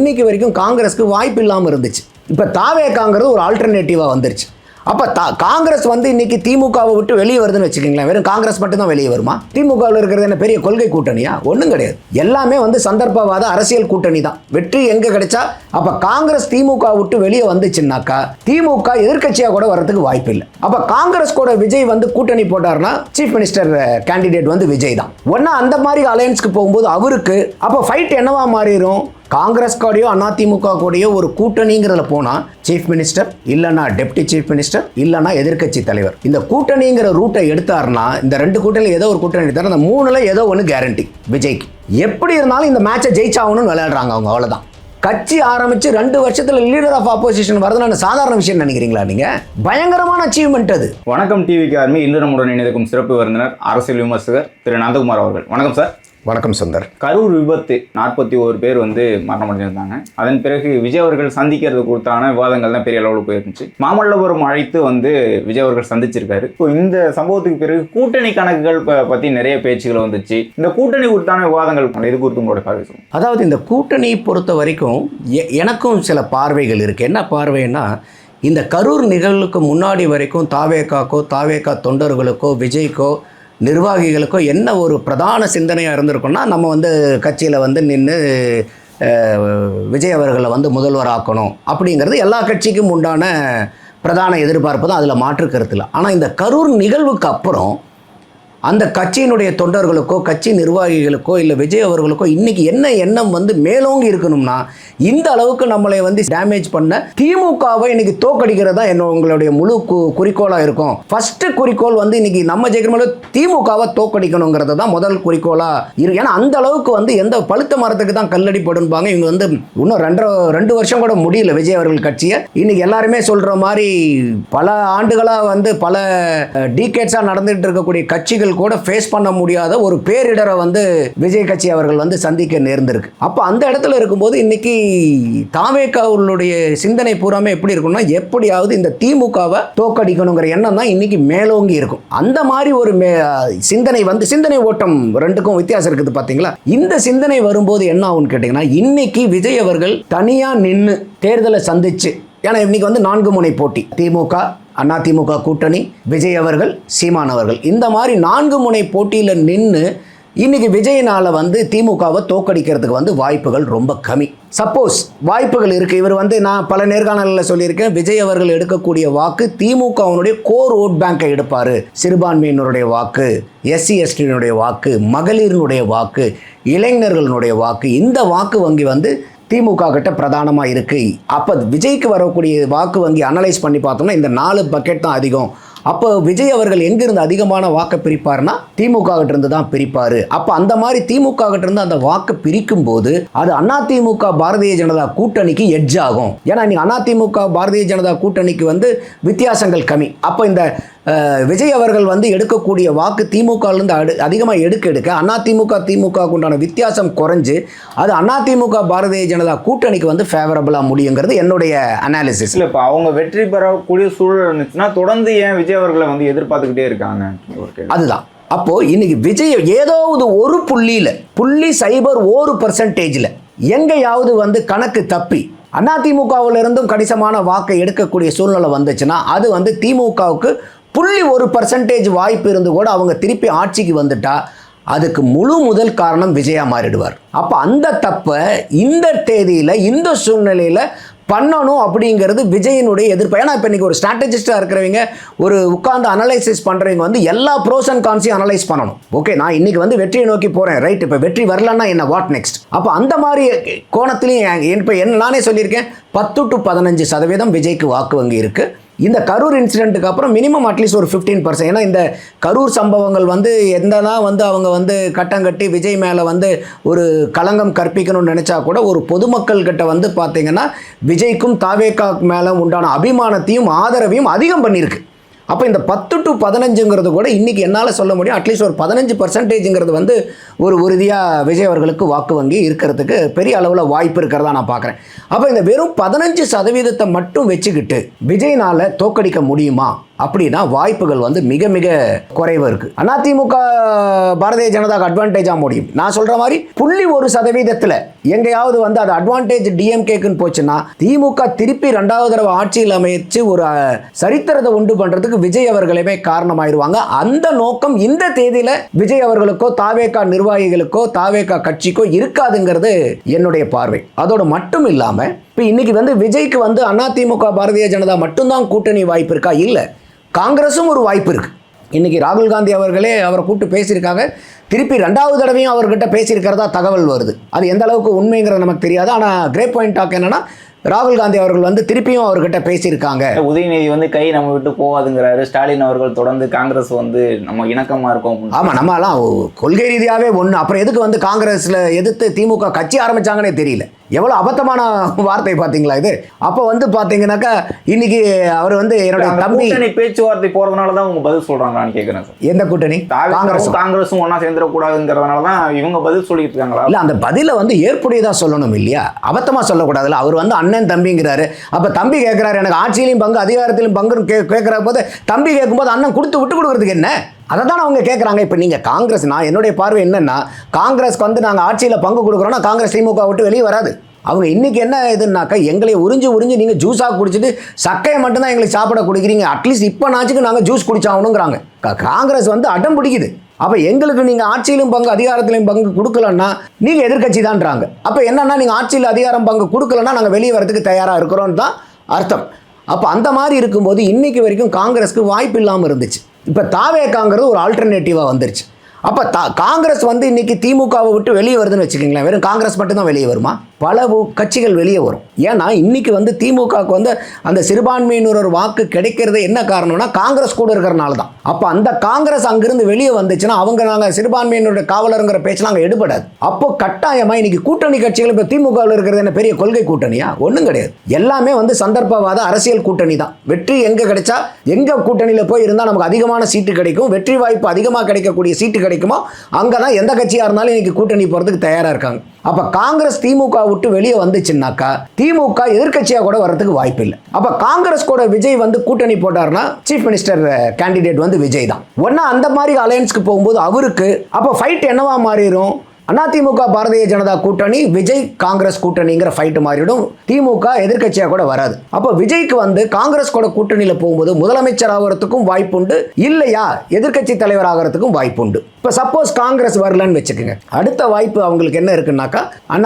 இன்னைக்கு வரைக்கும் காங்கிரஸ்க்கு வாய்ப்பு இல்லாமல் இருந்துச்சு. இப்போ தாவேக்காங்கிறது ஒரு ஆல்டர்னேட்டிவாக வந்துருச்சு. அப்போ தா காங்கிரஸ் வந்து இன்னைக்கு திமுகவை விட்டு வெளியே வருதுன்னு வச்சுக்கோங்களேன் வெறும் காங்கிரஸ் மட்டும்தான் வெளியே வருமா? திமுகவில் இருக்கிறது என்ன பெரிய கொள்கை கூட்டணியா? ஒன்றும் கிடையாது. எல்லாமே வந்து சந்தர்ப்பவாத அரசியல் கூட்டணி தான். வெற்றி எங்கே கிடைச்சா? அப்போ காங்கிரஸ் திமுக விட்டு வெளியே வந்துச்சுன்னாக்கா திமுக எதிர்க்கட்சியாக கூட வர்றதுக்கு வாய்ப்பு இல்லை. அப்போ காங்கிரஸ் கூட விஜய் வந்து கூட்டணி போட்டார்னா சீஃப் மினிஸ்டர் கேண்டிடேட் வந்து விஜய் தான். ஒன்றா அந்த மாதிரி அலையன்ஸ்க்கு போகும்போது அவருக்கு அப்போ ஃபைட் என்னவா மாறிடும் காங்கிரஸ் கூடயோ அதிமுக கூடயோ ஒரு கூட்டணிங்கிறதுல போனால் சீஃப் மினிஸ்டர் இல்லைன்னா டெப்டி சீஃப் மினிஸ்டர் இல்லைன்னா எதிர்க்கட்சி தலைவர். இந்த கூட்டணிங்கிற ரூட்டை எடுத்தாருன்னா இந்த ரெண்டு கூட்டணியில் ஏதோ ஒரு கூட்டணி எடுத்தார் அந்த மூணுல ஏதோ ஒன்று கேரண்டி விஜய்க்கு. எப்படி இருந்தாலும் இந்த மேட்சை ஜெயிச்சாகணும்னு விளையாடுறாங்க அவங்க அவ்வளோதான் கட்சி ஆரம்பிச்சு ரெண்டு வருஷத்துல லீடர் ஆஃப் ஆப்போசிஷன் வரதுன்னு சாதாரண விஷயம் நினைக்கிறீங்களா நீங்க? பயங்கரமான அச்சீவ்மெண்ட் அது. வணக்கம் டிவிக்கு ஆர்மி இன்று நம்முடன் இணைந்திருக்கும் சிறப்பு விருந்தினர் அரசியல் விமர்சகர் திரு. நந்தகுமார் அவர்கள். வணக்கம் சார். வணக்கம் சுந்தர். கரூர் விபத்து நாற்பத்தி ஒரு பேர் வந்து மரணமடைஞ்சிருந்தாங்க. அதன் பிறகு விஜய் அவர்கள் சந்திக்கிறது குறித்தான விவாதங்கள் தான் பெரிய அளவில் போயிருந்துச்சு. மாமல்லபுரம் அழைத்து வந்து விஜய் அவர்கள் சந்திச்சிருக்காரு. இப்போ இந்த சம்பவத்துக்கு பிறகு கூட்டணி கணக்குகள் ப- பத்தி நிறைய பேச்சுகள் வந்துச்சு. இந்த கூட்டணி குறித்தான விவாதங்கள் இது குறித்து உங்களோட பார்வை அதாவது இந்த கூட்டணி பொறுத்த வரைக்கும் எ- எனக்கும் சில பார்வைகள் இருக்குது என்ன பார்வைன்னா இந்த கரூர் நிகழ்வுக்கு முன்னாடி வரைக்கும் தாவேக்காக்கோ தாவேக்கா தொண்டர்களுக்கோ விஜய்க்கோ நிர்வாகிகளுக்கும் என்ன ஒரு பிரதான சிந்தனையாக இருந்திருக்குன்னா நம்ம வந்து கட்சியில் வந்து நின்று விஜய் அவர்களை வந்து முதல்வர் ஆக்கணும் அப்படிங்கிறது எல்லா கட்சிக்கும் உண்டான பிரதான எதிர்பார்ப்பு தான். அதில் மாற்று கருத்தில் ஆனால் இந்த கரூர் நிகழ்வுக்கு அப்புறம் அந்த கட்சியினுடைய தொண்டர்களுக்கோ கட்சி நிர்வாகிகளுக்கோ இல்லை விஜய் அவர்களுக்கோ இன்னைக்கு என்ன எண்ணம் வந்து மேலோங்கி இருக்கணும்னா இந்த அளவுக்கு நம்மளை வந்து டேமேஜ் பண்ண திமுகவை இன்னைக்கு தோக்கடிக்கிறதா என்ன உங்களுடைய முழு கு குறிக்கோளாக இருக்கும். ஃபர்ஸ்ட் குறிக்கோள் வந்து இன்னைக்கு நம்ம ஜெயிக்கிற திமுகவை தோக்கடிக்கணுங்கிறது தான் முதல் குறிக்கோளாக இருக்கு ஏன்னா அந்த அளவுக்கு வந்து எந்த பழுத்த மரத்துக்கு தான் கல்லடி படும்பாங்க இவங்க வந்து இன்னும் ரெண்டரை ரெண்டு வருஷம் கூட முடியல விஜய் அவர்கள் கட்சியை. இன்னைக்கு எல்லாருமே சொல்ற மாதிரி பல ஆண்டுகளாக வந்து பல டீகேட்ஸாக நடந்துகிட்டு இருக்கக்கூடிய கட்சிகள் கூட ஃபேஸ் பண்ண முடியாத ஒரு பேரிடரை வந்து விஜய் கட்சி அவர்கள் வந்து சந்திக்க நேர்ந்திருக்கு. அப்போ அந்த இடத்துல இருக்கும்போது இன்னைக்கு தாவேக்காவுடைய சிந்தனை பூராமே எப்படி இருக்கும்னா எப்படியாவது இந்த திமுகவை தோக்கடிக்கணுங்கிற எண்ணம் தான் இன்னைக்கு மேலோங்கி இருக்கும். அந்த மாதிரி ஒரு சிந்தனை வந்து சிந்தனை ஓட்டம் ரெண்டுக்கும் வித்தியாசம் இருக்குது பார்த்தீங்களா இந்த சிந்தனை வரும்போது என்ன ஆகும்னு கேட்டிங்கன்னா இன்னைக்கு விஜய் அவர்கள் தனியாக நின்று தேர்தலை சந்திச்சு ஏன்னா இன்னைக்கு வந்து நான்கு முனை போட்டி திமுக அதிமுக கூட்டணி விஜய் அவர்கள் சீமான் அவர்கள். இந்த மாதிரி நான்கு முனை போட்டியில் நின்று இன்னைக்கு விஜயனால் வந்து திமுகவை தோக்கடிக்கிறதுக்கு வந்து வாய்ப்புகள் ரொம்ப கம்மி. சப்போஸ் வாய்ப்புகள் இருக்கு. இவர் வந்து நான் பல நேர்காணலில் சொல்லியிருக்கேன். விஜய் அவர்கள் எடுக்கக்கூடிய வாக்கு திமுகவினுடைய கோர் ஓட் பேங்கை எடுப்பார். சிறுபான்மையினருடைய வாக்கு எஸ்சி எஸ்டியினுடைய வாக்கு மகளிரினுடைய வாக்கு இளைஞர்களுடைய வாக்கு இந்த வாக்கு வங்கி வந்து திமுக கிட்ட பிரதானமாக இருக்குது அப்போ விஜய்க்கு வரக்கூடிய வாக்கு வங்கி அனலைஸ் பண்ணி பார்த்தோம்னா இந்த நாலு பக்கெட் தான் அதிகம். அப்போ விஜய் அவர்கள் எங்கிருந்து அதிகமான வாக்கை பிரிப்பார்னா திமுக கிட்ட இருந்து தான் பிரிப்பார். அப்போ அந்த மாதிரி திமுக கிட்ட இருந்து அந்த வாக்கு பிரிக்கும் போது அது அதிமுக பாரதிய ஜனதா கூட்டணிக்கு எட்ஜ் ஆகும். ஏன்னா இன்னைக்கு அதிமுக பாரதிய ஜனதா கூட்டணிக்கு வந்து வித்தியாசங்கள் கம்மி. அப்போ இந்த விஜய் அவர்கள் வந்து எடுக்கக்கூடிய வாக்கு திமுகலேருந்து அடு அதிகமாக எடுக்க எடுக்க அதிமுக திமுக உண்டான வித்தியாசம் குறைஞ்சு அது அதிமுக பாரதிய ஜனதா கூட்டணிக்கு வந்து ஃபேவரபுளாக முடியுங்கிறது என்னுடைய அனாலிசிஸ் இல்ல இப்போ அவங்க வெற்றி பெறக்கூடிய சூழல் இருந்துச்சுன்னா தொடர்ந்து ஏன் விஜய் அவர்களை வந்து எதிர்பார்த்துக்கிட்டே இருக்காங்க. அதுதான். அப்போ இன்னைக்கு விஜய் ஏதாவது ஒரு புள்ளியில் புள்ளி சைபர் ஒரு பர்சன்டேஜில் எங்கேயாவது வந்து கணக்கு தப்பி அதிமுகவில் இருந்தும் கணிசமான வாக்கை எடுக்கக்கூடிய சூழ்நிலை வந்துச்சுன்னா அது வந்து திமுகவுக்கு புள்ளி ஒரு பர்சன்டேஜ் வாய்ப்பு இருந்து கூட அவங்க திருப்பி ஆட்சிக்கு வந்துட்டா அதுக்கு முழு முதல் காரணம் விஜயா மாறிடுவார். அப்போ அந்த தப்பை இந்த தேதியில் இந்த சூழ்நிலையில் பண்ணணும் அப்படிங்கிறது விஜயனுடைய எதிர்ப்பு. ஏன்னா இப்போ இன்னைக்கு ஒரு ஸ்ட்ராட்டஜிஸ்ட்டாக இருக்கிறவங்க ஒரு உட்காந்து அனலைசிஸ் பண்ணுறவங்க வந்து எல்லா ப்ரோஸ் அண்ட் கான்ஸையும் அனலைஸ் பண்ணணும். ஓகே நான் இன்னைக்கு வந்து வெற்றியை நோக்கி போகிறேன் ரைட் இப்போ வெற்றி வரலன்னா என்ன? வாட் நெக்ஸ்ட் அப்போ அந்த மாதிரி கோணத்துலையும் இப்போ என்ன நானே சொல்லியிருக்கேன் பத்து டு பதினஞ்சு சதவீதம் விஜய்க்கு வாக்கு வங்கி இருக்குது இந்த கரூர் இன்சிடென்ட்டுக்கு அப்புறம் மினிமம் அட்லீஸ்ட் ஒரு ஃபிஃப்டீன் பர்சன்ட் ஏன்னா இந்த கரூர் சம்பவங்கள் வந்து எந்தனா வந்து அவங்க வந்து கட்டம் கட்டி விஜய் மேலே வந்து ஒரு களங்கம் கற்பிக்கணும்னு நினச்சா கூட ஒரு பொதுமக்கள் கிட்ட வந்து பார்த்திங்கன்னா விஜய்க்கும் தாவேக்கா மேலே உண்டான அபிமானத்தையும் ஆதரவையும் அதிகம் பண்ணியிருக்கு. அப்போ இந்த பத்து டு பதினஞ்சுங்கிறது கூட இன்றைக்கி என்னால் சொல்ல முடியும். அட்லீஸ்ட் ஒரு பதினஞ்சு பர்சன்டேஜுங்கிறது வந்து ஒரு உறுதியாக விஜய் அவர்களுக்கு வாக்கு வங்கி இருக்கிறதுக்கு பெரிய அளவில் வாய்ப்பு இருக்கிறதா நான் பார்க்குறேன் அப்போ இந்த வெறும் பதினஞ்சு சதவீதத்தை மட்டும் வச்சுக்கிட்டு விஜய்னால் தோக்கடிக்க முடியுமா? அப்படின்னா வாய்ப்புகள் வந்து மிக மிக குறைவு இருக்கு. அதிமுக பாரதிய ஜனதாக்கு அட்வான்டேஜாக முடியும். நான் சொல்ற மாதிரி புள்ளி ஒரு சதவீதத்தில் எங்கேயாவது வந்து அது அட்வான்டேஜ் டிஎம்கேக்குன்னு போச்சுன்னா திமுக திருப்பி ரெண்டாவது தடவை ஆட்சியில் அமைச்சு ஒரு சரித்திரத்தை உண்டு பண்றதுக்கு விஜய் அவர்களுமே காரணமாயிருவாங்க. அந்த நோக்கம் இந்த தேதியில விஜய் அவர்களுக்கோ தாவேகா நிர்வாகிகளுக்கோ தாவேகா கட்சிக்கோ இருக்காதுங்கிறது என்னுடைய பார்வை. அதோடு மட்டும் இல்லாம இப்போ இன்னைக்கு வந்து விஜய்க்கு வந்து அதிமுக பாரதிய ஜனதா மட்டும்தான் கூட்டணி வாய்ப்பு இருக்கா? இல்லை. காங்கிரஸும் ஒரு வாய்ப்பு இருக்குது இன்றைக்கி ராகுல் காந்தி அவர்களே அவரை கூப்பிட்டு பேசியிருக்காங்க. திருப்பி ரெண்டாவது தடவையும் அவர்கிட்ட பேசியிருக்கிறதா தகவல் வருது. அது எந்த அளவுக்கு உண்மைங்கிறது நமக்கு தெரியாது. ஆனால் கிரேட் பாயிண்ட் டாக் என்னன்னா ராகுல் காந்தி அவர்கள் வந்து திருப்பியும் அவர்கிட்ட பேசியிருக்காங்க. உதயநிதி வந்து கை நம்ம விட்டு போகாதுங்கிறாரு. ஸ்டாலின் அவர்கள் தொடர்ந்து காங்கிரஸ் வந்து நம்ம இணக்கமா இருக்கோம் அப்படின்னு ஆமாம் நம்மலாம் கொள்கை ரீதியாகவே ஒன்று அப்புறம் எதுக்கு வந்து காங்கிரஸில் எதிர்த்து திமுக கட்சி ஆரம்பிச்சாங்கன்னே தெரியல. எவ்வளோ அபத்தமான வார்த்தை பார்த்தீங்களா இது? அப்போ வந்து பார்த்தீங்கன்னாக்கா இன்னைக்கு அவர் வந்து என்னுடைய அந்த தம்பி பேச்சுவார்த்தை போறதுனால தான் உங்க பதில் சொல்றாங்களான்னு கேக்குறேன் சார். எந்த கூட்டணி? காங்கிரஸ் காங்கிரஸும். காங்கிரஸும் ஒன்னா சேர்ந்துடக்கூடாதுங்கிறதுனால தான் இவங்க பதில் சொல்லிட்டு இருக்காங்களா? இல்லை அந்த பதிலை வந்து ஏற்புடையதாக சொல்லணும் இல்லையா? அபத்தமாக சொல்லக்கூடாதுல்ல. அவர் வந்து அண்ணன் தம்பிங்கிறாரு. அப்போ தம்பி கேட்குறாரு எனக்கு ஆட்சியிலையும் பங்கு அதிகாரத்திலும் பங்குன்னு கே கேட்குற போது தம்பி கேட்கும்போது அண்ணன் கொடுத்து விட்டு கொடுக்குறதுக்கு என்ன? அதை தான் அவங்க கேட்குறாங்க இப்போ நீங்கள் காங்கிரஸ் நான் என்னுடைய பார்வை என்னென்னா காங்கிரஸ்க்கு வந்து நாங்கள் ஆட்சியில் பங்கு கொடுக்குறோன்னா காங்கிரஸ் திமுக விட்டு வெளியே வராது. அவங்க இன்றைக்கி என்ன இதுனாக்கா எங்களை உறிஞ்சு உறிஞ்சு நீங்கள் ஜூஸாக குடிச்சிட்டு சக்கையை மட்டும்தான் எங்களுக்கு சாப்பிட கொடுக்குறீங்க. அட்லீஸ்ட் இப்போ நாச்சுக்கு நாங்கள் ஜூஸ் குடிச்சாகணுங்கிறாங்க. காங்கிரஸ் வந்து அடம் பிடிக்குது. அப்போ எங்களுக்கு நீங்கள் ஆட்சியிலும் பங்கு அதிகாரத்திலையும் பங்கு கொடுக்கலன்னா நீங்கள் எதிர்க்கட்சி தான்றாங்க அப்போ என்னன்னா நீங்கள் ஆட்சியில் அதிகாரம் பங்கு கொடுக்கலன்னா நாங்கள் வெளியே வரதுக்கு தயாராக இருக்கிறோன்னு தான் அர்த்தம். அப்போ அந்த மாதிரி இருக்கும்போது இன்னைக்கு வரைக்கும் காங்கிரஸ்க்கு வாய்ப்பு இல்லாமல் இருந்துச்சு. இப்போ தாவேக்காங்கிறது ஒரு ஆல்டர்னேட்டிவாக வந்துருச்சு. அப்போ தா காங்கிரஸ் வந்து இன்னைக்கு திமுகவை விட்டு வெளியே வருதுன்னு வச்சுக்கோங்களேன். வெறும் காங்கிரஸ் மட்டும்தான் வெளியே வருமா? பல கட்சிகள் வெளியே வரும். ஏன்னா இன்றைக்கி வந்து திமுகவுக்கு வந்து அந்த சிறுபான்மையினர் ஒரு வாக்கு கிடைக்கிறது என்ன காரணம்னா காங்கிரஸ் கூட இருக்கிறனால தான். அப்போ அந்த காங்கிரஸ் அங்கிருந்து வெளியே வந்துச்சுன்னா அவங்க நாங்கள் சிறுபான்மையினருடைய காவலருங்கிற பேச்சு நாங்கள் எடுபடாது. அப்போ கட்டாயமாக இன்றைக்கி கூட்டணி கட்சிகள் இப்போ திமுகவில் இருக்கிறது என்ன பெரிய கொள்கை கூட்டணியா? ஒன்றும் கிடையாது. எல்லாமே வந்து சந்தர்ப்பவாத அரசியல் கூட்டணி தான். வெற்றி எங்கே கிடைச்சா எங்கே கூட்டணியில் போய் இருந்தால் நமக்கு அதிகமான சீட்டு கிடைக்கும். வெற்றி வாய்ப்பு அதிகமாக கிடைக்கக்கூடிய சீட்டு கிடைக்குமோ அங்கே தான் எந்த கட்சியாக இருந்தாலும் இன்றைக்கி கூட்டணி போகிறதுக்கு தயாராக இருக்காங்க. அப்போ காங்கிரஸ் திமுக விட்டு வெளியே வந்துச்சுன்னாக்கா திமுக எதிர்க்கட்சியாக கூட வரதுக்கு வாய்ப்பு இல்லை. அப்போ காங்கிரஸ் கூட விஜய் வந்து கூட்டணி போட்டாருன்னா சீஃப் மினிஸ்டர் கேண்டிடேட் வந்து விஜய் தான். ஒன்றா அந்த மாதிரி அலையன்ஸ்க்கு போகும்போது அவருக்கு அப்போ ஃபைட் என்னவா மாறிடும் அதிமுக பாரதிய ஜனதா கூட்டணி விஜய் காங்கிரஸ் கூட்டணிங்கிற ஃபைட் மாறிடும். திமுக எதிர்க்கட்சியாக கூட வராது. அப்போ விஜய்க்கு வந்து காங்கிரஸ் கூட கூட்டணியில் போகும்போது முதலமைச்சர் ஆகிறதுக்கும் வாய்ப்புண்டு இல்லையா? எதிர்க்கட்சி தலைவர் ஆகிறதுக்கும் வாய்ப்புண்டு. இப்போ சப்போஸ் காங்கிரஸ் வரலன்னு வச்சுக்கோங்க. அடுத்த வாய்ப்பு அவங்களுக்கு என்ன இருக்குன்னாக்கா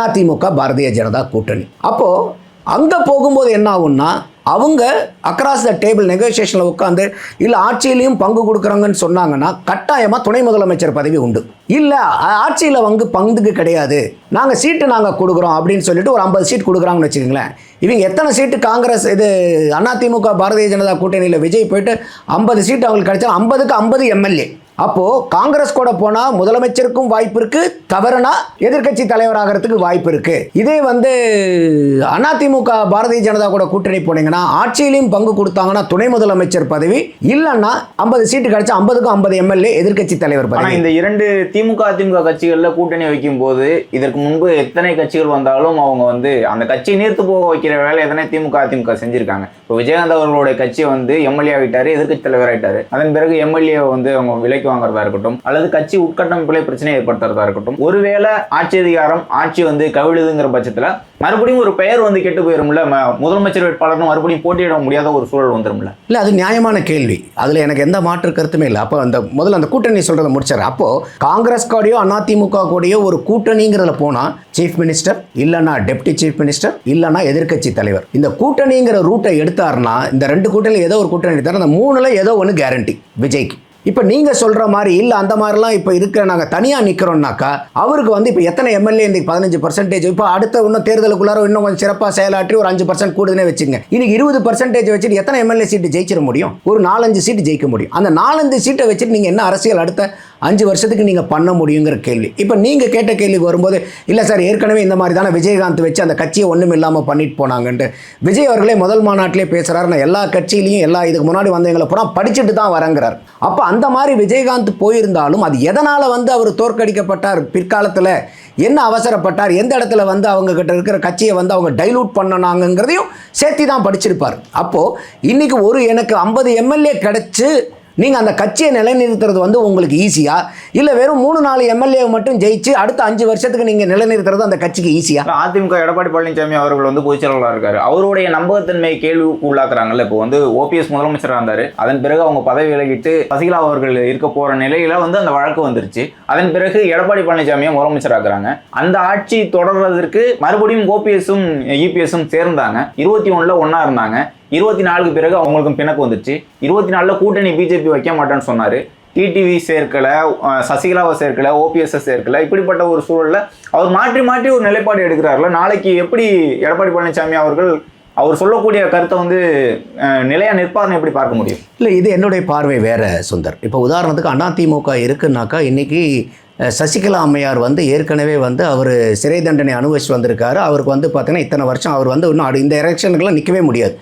அதிமுக பாரதிய ஜனதா கூட்டணி. அப்போது அங்கே போகும்போது என்ன ஆகும்னா அவங்க அக்ராஸ் த டேபிள் நெகோசியேஷனில் உட்காந்து இல்லை ஆட்சியிலையும் பங்கு கொடுக்குறாங்கன்னு சொன்னாங்கன்னா கட்டாயமாக துணை முதலமைச்சர் பதவி உண்டு. இல்லை ஆட்சியில் வந்து பங்குக்கு கிடையாது. நாங்கள் சீட்டு நாங்கள் கொடுக்குறோம் அப்படின்னு சொல்லிட்டு ஒரு ஐம்பது சீட் கொடுக்குறாங்கன்னு வச்சுக்கோங்களேன். இவங்க எத்தனை சீட்டு காங்கிரஸ் இது அதிமுக பாரதிய ஜனதா கூட்டணியில் விஜய் போயிட்டு ஐம்பது சீட்டு அவங்களுக்கு கிடைச்சா ஐம்பதுக்கு ஐம்பது எம்எல்ஏ. அப்போ காங்கிரஸ் கூட போனா முதலமைச்சருக்கும் வாய்ப்பு இருக்கு தவறுனா எதிர்க்கட்சி தலைவராகிறதுக்கு வாய்ப்பு இருக்கு. இதே வந்து அதிமுக பாரதிய ஜனதா கூட கூட்டணி போனீங்கன்னா ஆட்சியிலையும் பங்கு கொடுத்தாங்கன்னா துணை முதலமைச்சர் பதவி இல்லைன்னா ஐம்பது சீட்டு கிடைச்சா ஐம்பதுக்கும் ஐம்பது எம்எல்ஏ எதிர்க்கட்சி தலைவர் பதவி. இந்த இரண்டு திமுக அதிமுக கட்சிகள்ல கூட்டணி வைக்கும் போது இதற்கு முன்பு எத்தனை கட்சிகள் வந்தாலும் அவங்க வந்து அந்த கட்சியை நீர்த்து போக வைக்கிற வேலை எதனை திமுக அதிமுக செஞ்சிருக்காங்க. இப்போ விஜயகாந்த் அவர்களுடைய கட்சி வந்து எம்எல்ஏ ஆகிட்டாரு எதிர்கட்சி தலைவர் ஆகிட்டாரு அதன் பிறகு எம்எல்ஏ வந்து அவங்க விலைக்கு வாங்குறதா இருக்கட்டும் அல்லது கட்சி உட்கட்டமைப்பிலே பிரச்சனை ஏற்படுத்துறதா இருக்கட்டும் ஒருவேளை ஆட்சி அதிகாரம் ஆட்சி வந்து கவிழுதுங்கிற பட்சத்தில் மறுபடியும் ஒரு பெயர் வந்து கெட்டு போயிரும்ல ம- முதலமைச்சர் வேட்பாளர்னு மறுபடியும் போட்டியிட முடியாத ஒரு சூழல் வந்துரும்ல. இல்லை அது நியாயமான கேள்வி. அதில் எனக்கு எந்த மாற்று கருத்துமே இல்லை. அப்போ அந்த முதல்ல அந்த கூட்டணி சொல்கிறத முடிச்சார். அப்போது காங்கிரஸ் கூடயோ அதிமுக கூடயோ ஒரு கூட்டணிங்கிறதுல போனால் சீஃப் மினிஸ்டர் இல்லைன்னா டெப்டி சீஃப் மினிஸ்டர் இல்லைன்னா எதிர்க்கட்சி தலைவர். இந்த கூட்டணிங்கிற ரூட்டை எடுத்தாருன்னா இந்த ரெண்டு கூட்டணியில் ஏதோ ஒரு கூட்டணி எடுத்தார் அந்த மூணில் ஏதோ ஒன்று கேரண்டி விஜய்க்கு. இப்போ நீங்கள் சொல்கிற மாதிரி இல்லை அந்த மாதிரிலாம் இப்போ இருக்கிற நாங்கள் தனியாக நிற்கிறோம்னாக்கா அவருக்கு வந்து இப்போ எத்தனை எம்எல்ஏ இந்த பதினஞ்சு பர்சன்டேஜ் இப்போ அடுத்த இன்னும் தேர்தலுக்குள்ளார இன்னும் கொஞ்சம் சிறப்பாக செயலாற்றி ஒரு அஞ்சு பர்சன்ட் கூடுதுன்னே வச்சுங்க. இன்னைக்கு இருபது பர்சன்டேஜ் வச்சுட்டு எத்தனை எம்எல்ஏ சீட்டு ஜெயிச்சிட முடியும்? ஒரு நாலஞ்சு சீட்டு ஜெயிக்க முடியும். அந்த நாலஞ்சு சீட்டை வச்சுட்டு நீங்கள் என்ன அரசியல் அடுத்த அஞ்சு வருஷத்துக்கு நீங்கள் பண்ண முடியுங்கிற கேள்வி. இப்போ நீங்கள் கேட்ட கேள்விக்கு வரும்போது இல்லை சார் ஏற்கனவே இந்த மாதிரி தானே விஜயகாந்த் வச்சு அந்த கட்சியை ஒன்றும் இல்லாமல் பண்ணிட்டு போனாங்கன்ட்டு. விஜய் அவர்களே முதல் மாநாட்டிலே பேசுகிறார் நான் எல்லா கட்சியிலையும் எல்லா இதுக்கு முன்னாடி வந்தவங்களை பூரா படிச்சுட்டு தான் வரங்கிறார். அப்போ அந்த மாதிரி விஜயகாந்த் போயிருந்தாலும் அது எதனால் வந்து அவர் தோற்கடிக்கப்பட்டார்? பிற்காலத்தில் என்ன அவசரப்பட்டார்? எந்த இடத்துல வந்து அவங்க கிட்ட இருக்கிற கட்சியை வந்து அவங்க டைலூட் பண்ணனாங்கிறதையும் சேர்த்து தான் படிச்சிருப்பார். அப்போது இன்னைக்கு ஒரு எனக்கு ஐம்பது எம்எல்ஏ கிடைச்சு நீங்கள் அந்த கட்சியை நிலைநிறுத்துறது வந்து உங்களுக்கு ஈஸியா இல்லை வெறும் மூணு நாலு எம்எல்ஏ மட்டும் ஜெயிச்சு அடுத்த அஞ்சு வருஷத்துக்கு நீங்கள் நிலைநிறுத்துறது அந்த கட்சிக்கு ஈஸியா அதிமுக எடப்பாடி பழனிசாமி அவர்கள் வந்து பொதுச்செயலாளராக இருக்காரு. அவருடைய நம்பகத்தன்மையை கேள்விக்கு உள்ளாக்குறாங்கல்ல இப்போ வந்து ஓபிஎஸ் முதலமைச்சராக இருந்தார். அதன் பிறகு அவங்க பதவி விலகிட்டு சசிகலா அவர்கள் இருக்க போகிற நிலையில வந்து அந்த வழக்கு வந்துருச்சு. அதன் பிறகு எடப்பாடி பழனிசாமியை முதலமைச்சராக்குறாங்க. அந்த ஆட்சி தொடர்றதற்கு மறுபடியும் ஓபிஎஸும் இபிஎஸும் சேர்ந்தாங்க. இருபத்தி ஒன்றில் ஒன்றா இருந்தாங்க. இருபத்தி நாலுக்கு பிறகு அவங்களுக்கும் பிணக்கு வந்துச்சு. இருபத்தி நாலில் கூட்டணி பிஜேபி வைக்க மாட்டேன்னு சொன்னார். டிடிவி சேர்க்கல சசிகலாவை சேர்க்கல ஓபிஎஸ்எஸ் சேர்க்கலை. இப்படிப்பட்ட ஒரு சூழலில் அவர் மாற்றி மாற்றி ஒரு நிலைப்பாடு எடுக்கிறார்ல. நாளைக்கு எப்படி எடப்பாடி பழனிசாமி அவர்கள் அவர் சொல்லக்கூடிய கருத்தை வந்து அஹ், நிலையா நிற்பார்னு எப்படி பார்க்க முடியும்? இல்லை இது என்னுடைய பார்வை வேற சுந்தர். இப்போ உதாரணத்துக்கு அதிமுக இருக்குன்னாக்கா இன்னைக்கு சசிகலா அம்மையார் வந்து ஏற்கனவே வந்து அவர் சிறை தண்டனை அனுபவிச்சு வந்திருக்காரு. அவருக்கு வந்து பார்த்தீங்கன்னா இத்தனை வருஷம் அவர் வந்து இன்னும் இந்த எலெக்ஷனுக்குலாம் நிற்கவே முடியாது.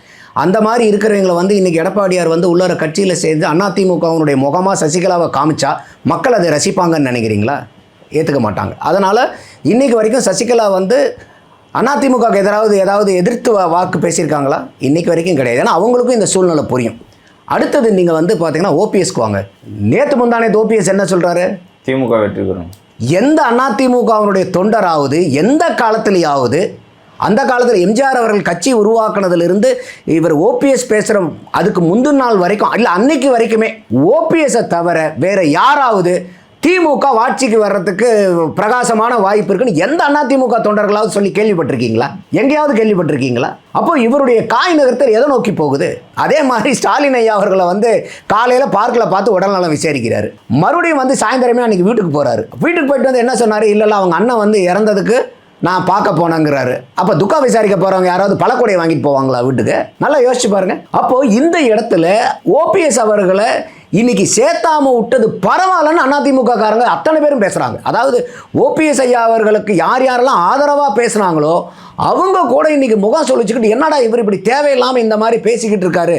அந்த மாதிரி இருக்கிறவங்களை வந்து இன்னைக்கு எடப்பாடியார் வந்து உள்ளார கட்சியில் சேர்ந்து அதிமுகவினுடைய முகமாக சசிகலாவை காமிச்சா மக்கள் அதை ரசிப்பாங்கன்னு நினைக்கிறீங்களா? ஏற்றுக்க மாட்டாங்க. அதனால் இன்னைக்கு வரைக்கும் சசிகலா வந்து அதிமுகவுக்கு எதிராவது ஏதாவது எதிர்த்து வாக்கு பேசியிருக்காங்களா? இன்னைக்கு வரைக்கும் கிடையாது. ஏன்னா அவங்களுக்கும் இந்த சூழ்நிலை புரியும். அடுத்தது நீங்கள் வந்து பார்த்தீங்கன்னா ஓபிஎஸ்க்கு வாங்க. நேற்று முந்தானே ஓபிஎஸ் என்ன சொல்கிறாரு திமுக வெற்றி பெறும். எந்த அதிமுகவினுடைய தொண்டராவது எந்த காலத்திலேயாவது அந்த காலத்தில் எம்ஜிஆர் அவர்கள் கட்சி உருவாக்குனதுலேருந்து இவர் ஓபிஎஸ் பேசுகிற அதுக்கு முந்தின நாள் வரைக்கும் இல்லை அன்னைக்கு வரைக்குமே ஓபிஎஸ்ஸை தவிர வேறு யாராவது திமுக ஆட்சிக்கு வர்றதுக்கு பிரகாசமான வாய்ப்பு இருக்குன்னு எந்த அதிமுக தொண்டர்களாவது சொல்லி கேள்விப்பட்டிருக்கீங்களா? எங்கேயாவது கேள்விப்பட்டிருக்கீங்களா? அப்போ இவருடைய காய் நகர்த்தல் எதை நோக்கி போகுது? அதே மாதிரி ஸ்டாலின் ஐயா அவர்களை வந்து காலையில் பார்க்கில் பார்த்து உடல்நலம் விசாரிக்கிறாரு. மறுபடியும் வந்து சாயந்தரமே அன்னைக்கு வீட்டுக்கு போகிறாரு வீட்டுக்கு போயிட்டு வந்து என்ன சொன்னார்? இல்லைல்ல அவங்க அண்ணன் வந்து இறந்ததுக்கு நான் பார்க்க போனேங்கிறாரு. அப்போ துக்கா விசாரிக்க போகிறவங்க யாராவது பழக்கொடையை வாங்கிட்டு போவாங்களா வீட்டுக்கு? நல்லா யோசிச்சு பாருங்க. அப்போ இந்த இடத்துல ஓபிஎஸ் அவர்களை இன்னைக்கு சேர்த்தாம விட்டது பரவாயில்லன்னு அதிமுக காரங்க அத்தனை பேரும் பேசுறாங்க. அதாவது ஓபிஎஸ் ஐயா அவர்களுக்கு யார் யாரெல்லாம் ஆதரவா பேசுனாங்களோ அவங்க கூட இன்னைக்கு முகம் சொல்லிச்சுக்கிட்டு என்னடா இவர் இப்படி தேவையில்லாம இந்த மாதிரி பேசிக்கிட்டு இருக்காரு?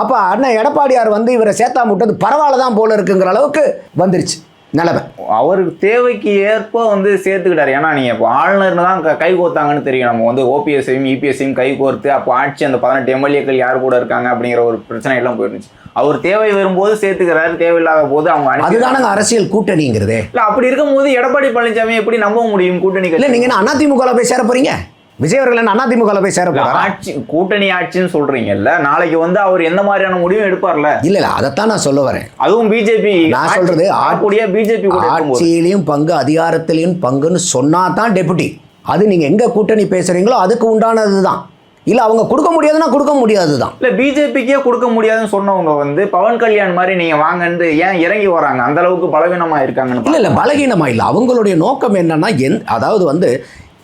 அப்போ அண்ணன் எடப்பாடியார் வந்து இவரை சேர்த்தாம விட்டது பரவாயில்ல தான் போல இருக்குங்கிற அளவுக்கு வந்துருச்சு. நிலைமை அவருக்கு தேவைக்கு ஏற்ப வந்து சேர்த்துக்கிட்டாரு. ஏன்னா நீங்க இப்போ ஆளுநர்னு தான் க- கை கோத்தாங்கன்னு தெரியும். நம்ம வந்து ஓபிஎஸ்ஸையும் இபிஎஸ்ஸையும் கை கோர்த்து அப்போ ஆட்சி அந்த பதினெட்டு எம்எல்ஏக்கள் யார் கூட இருக்காங்க அப்படிங்கிற ஒரு பிரச்சனை எல்லாம் போயிருந்துச்சு. அவர் தேவை வரும்போது சேர்த்துக்கிறாரு. தேவையில்லாத போது அவங்க அதுதானங்க அரசியல் கூட்டணிங்கிறதே. இல்ல அப்படி இருக்கும்போது எடப்பாடி பழனிசாமி எப்படி நம்ப முடியும் கூட்டணி இல்லை கட்சி நீங்க என்ன அதிமுகவில் போய் சேர போறீங்க? விஜய் அவர்கள் அதிமுகவில் போய் சேர ஆட்சி கூட்டணி ஆட்சின்னு சொல்றீங்கல்ல நாளைக்கு வந்து அவர் எந்த மாதிரியான முடிவும் எடுப்பார்ல? இல்ல இல்ல அதைத்தான் நான் சொல்ல வரேன். அதுவும் பிஜேபி நான் சொல்றது ஆட்சிய பிஜேபி ஆட்சியிலையும் பங்கு அதிகாரத்திலையும் பங்குன்னு சொன்னா தான் டெபுட்டி. அது நீங்க எங்க கூட்டணி பேசுறீங்களோ அதுக்கு உண்டானது தான் இல்ல அவங்க கொடுக்க முடியாதுன்னா கொடுக்க முடியாது தான் இல்ல பிஜேபிக்கே கொடுக்க முடியாதுன்னு சொன்னவங்க வந்து பவன் கல்யாண் மாதிரி நீங்க வாங்கன்னு ஏன் இறங்கி வராங்க? அந்த அளவுக்கு பலவீனமா இருக்காங்கன்னு இல்ல இல்ல பலகீனமா இல்ல அவங்களுடைய நோக்கம் என்னன்னா எந் அதாவது வந்து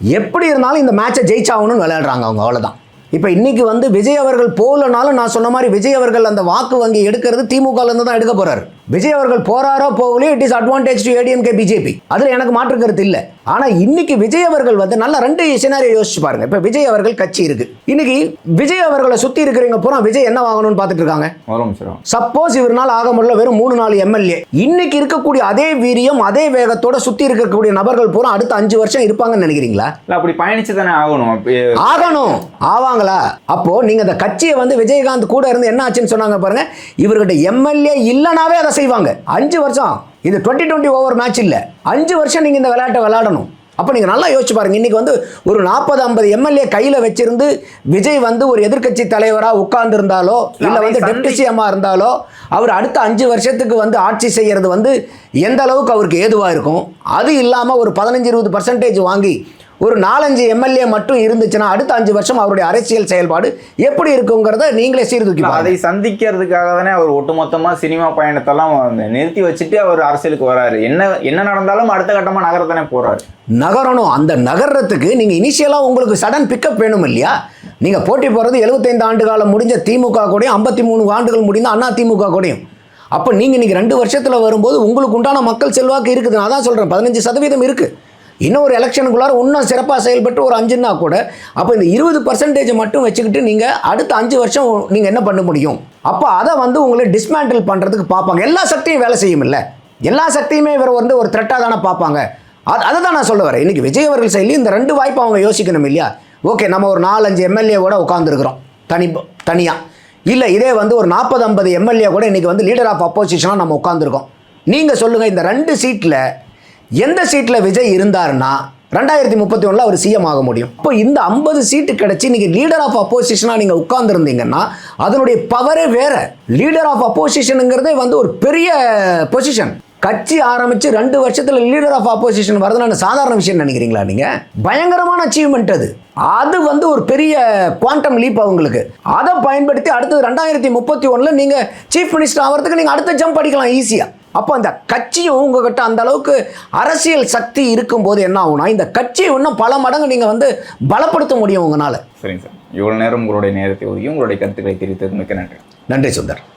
எப்படி இருந்தாலும் இந்த மேட்சை ஜெயிச்சாகணும்னு விளையாடுறாங்க அவங்க அவ்வளோதான் இப்போ இன்னைக்கு வந்து விஜய் அவர்கள் போகலனாலும் நான் சொன்ன மாதிரி விஜய் அவர்கள் அந்த வாக்கு வங்கி எடுக்கிறது திமுகல இருந்து தான் எடுக்க போறாரு. விஜய் அவர்கள் போறாரோ போகலையோ it is advantage to ADMK BJP அதில் எனக்கு மாற்று கருத்து இல்லை. ஆனால் இன்னைக்கு விஜய் அவர்கள் வந்து நல்ல ரெண்டு சினாரியோ யோசிச்சு பாருங்க. இப்போ விஜய் அவர்கள் கட்சி இருக்கு. இன்னைக்கு விஜய் அவர்களை சுற்றி இருக்கிறவங்க பூரா விஜய் என்ன வாங்கணும்னு பார்த்துட்டு இருக்காங்க? சப்போஸ் இவர்னால் ஆக முடியல வெறும் மூணு நாலு எம்எல்ஏ இன்னைக்கு இருக்கக்கூடிய அதே வீரியம் அதே வேகத்தோட சுத்தி இருக்கக்கூடிய நபர்கள் பூரா அடுத்த அஞ்சு வருஷம் இருப்பாங்கன்னு நினைக்கிறீங்களா? அப்படி பயணிச்சு தானே ஆகணும். ஆகணும் ஆவாங்களா அப்போ நீங்க இந்த கட்சியை வந்து விஜயகாந்த் கூட இருந்து என்ன ஆச்சுன்னு சொன்னாங்க பாருங்க இவர்கிட்ட எம்எல்ஏ இல்லைனாவே அதை செய்வாங்க. அஞ்சு வருஷம். இது டுவெண்ட்டி டுவெண்ட்டி ஓவர் மேட்ச் இல்லை. அஞ்சு வருஷம் நீங்க இந்த விளையாட்டை விளையாடணும். அப்போ நீங்கள் நல்லா யோசிச்சு பாருங்க இன்னைக்கு வந்து ஒரு நாற்பது ஐம்பது எம்எல்ஏ கையில் வச்சிருந்து விஜய் வந்து ஒரு எதிர்க்கட்சி தலைவராக உட்கார்ந்துருந்தாலோ இல்லை வந்து டெப்டி சிஎம்மா இருந்தாலோ அவர் அடுத்த அஞ்சு வருஷத்துக்கு வந்து ஆட்சி செய்யறது வந்து எந்த அளவுக்கு அவருக்கு ஏதுவாக இருக்கும்? அது இல்லாமல் ஒரு பதினஞ்சு இருபது பர்சன்டேஜ் வாங்கி ஒரு நாலஞ்சு எம்எல்ஏ மட்டும் இருந்துச்சுன்னா அடுத்த அஞ்சு வருஷம் அவருடைய அரசியல் செயல்பாடு எப்படி இருக்குங்கிறத நீங்களே சீர்தூக்கி அதை சந்திக்கிறதுக்காக தானே அவர் ஒட்டுமொத்தமா சினிமா பயணத்தெல்லாம் நிறுத்தி வச்சுட்டு அவர் அரசியலுக்கு வராரு. என்ன என்ன நடந்தாலும் அடுத்த கட்டமா நகரத்தானே போறாரு. நகரணும். அந்த நகர்றதுக்கு நீங்கள் இனிஷியலாக உங்களுக்கு சடன் பிக்கப் வேணும் இல்லையா? நீங்கள் போட்டி போகிறது 75 ஆண்டு காலம் முடிஞ்ச திமுக கூடயும் ஐம்பத்தி மூணு ஆண்டுகள் முடிந்த அண்ணா திமுக கூடயும். அப்போ நீங்கள் இன்னைக்கு ரெண்டு வருஷத்தில் வரும்போது உங்களுக்கு உண்டான மக்கள் செல்வாக்கு இருக்குது. நான் தான் சொல்கிறேன் பதினஞ்சு சதவீதம் இருக்குது இன்னொரு எலெக்ஷனுக்குள்ளார இன்னும் சிறப்பாக செயல்பட்டு ஒரு அஞ்சுன்னா கூட அப்போ இந்த இருபது பர்சன்டேஜ் மட்டும் வச்சுக்கிட்டு நீங்கள் அடுத்த அஞ்சு வருஷம் நீங்கள் என்ன பண்ண முடியும்? அப்போ அதை வந்து உங்களை டிஸ்மேண்டில் பண்ணுறதுக்கு பார்ப்பாங்க. எல்லா சக்தியும் வேலை செய்யும் இல்லை. எல்லா சக்தியுமே இவர் வந்து ஒரு த்ரெட்டாக தானே பார்ப்பாங்க. அது அதை தான் நான் சொல்ல வரேன். இன்றைக்கி விஜய் அவர்கள் செயலி இந்த ரெண்டு வாய்ப்பு அவங்க யோசிக்கணும் இல்லையா? ஓகே நம்ம ஒரு நாலஞ்சு எம்எல்ஏவோட உட்காந்துருக்குறோம் தனி தனியாக இல்லை இதே வந்து ஒரு நாற்பது ஐம்பது எம்எல்ஏ கூட இன்றைக்கி வந்து லீடர் ஆஃப் அப்போசிஷனாக நம்ம உட்காந்துருக்கோம் நீங்கள் சொல்லுங்கள் இந்த ரெண்டு சீட்டில் எந்த சீட்டில் விஜய் இருந்தாருன்னா ரெண்டாயிரத்தி முப்பத்தி ஒன்றில் அவர் சிஎம் ஆக முடியும். இப்போ இந்த ஐம்பது சீட்டு கிடச்சி நீங்கள் லீடர் ஆஃப் அப்போசிஷனாக நீங்கள் உட்கார்ந்துருந்தீங்கன்னா அதனுடைய பவரே வேற. லீடர் ஆஃப் அப்போசிஷனுங்கிறதே வந்து ஒரு பெரிய பொசிஷன் கட்சி ஆரம்பித்து ரெண்டு வருஷத்தில் லீடர் ஆஃப் அப்போசிஷன் வரதுன்னு சாதாரண விஷயம் நினைக்கிறீங்களா நீங்கள் பயங்கரமான அச்சீவ்மெண்ட் அது. அது வந்து ஒரு பெரிய குவாண்டம் லீப் அவங்களுக்கு. அதை பயன்படுத்தி அடுத்தது ரெண்டாயிரத்தி முப்பத்தி ஒன்றில் நீங்கள் சீஃப் மினிஸ்டர் ஆகிறதுக்கு நீங்கள் அடுத்த ஜம்ப் அடிக்கலாம் ஈஸியாக அப்போ அந்த கட்சியும் உங்ககிட்ட அந்த அளவுக்கு அரசியல் சக்தி இருக்கும்போது என்ன ஆகும்னா இந்த கட்சியை இன்னும் பல மடங்கு நீங்கள் வந்து பலப்படுத்த முடியும் உங்களால். சரிங்க சார். இவ்வளோ நேரம் உங்களுடைய நேரத்தை ஒதுக்கி உங்களுடைய கருத்துக்களை தெரிவித்தது மிக்க நன்றி. நன்றி சுந்தர்.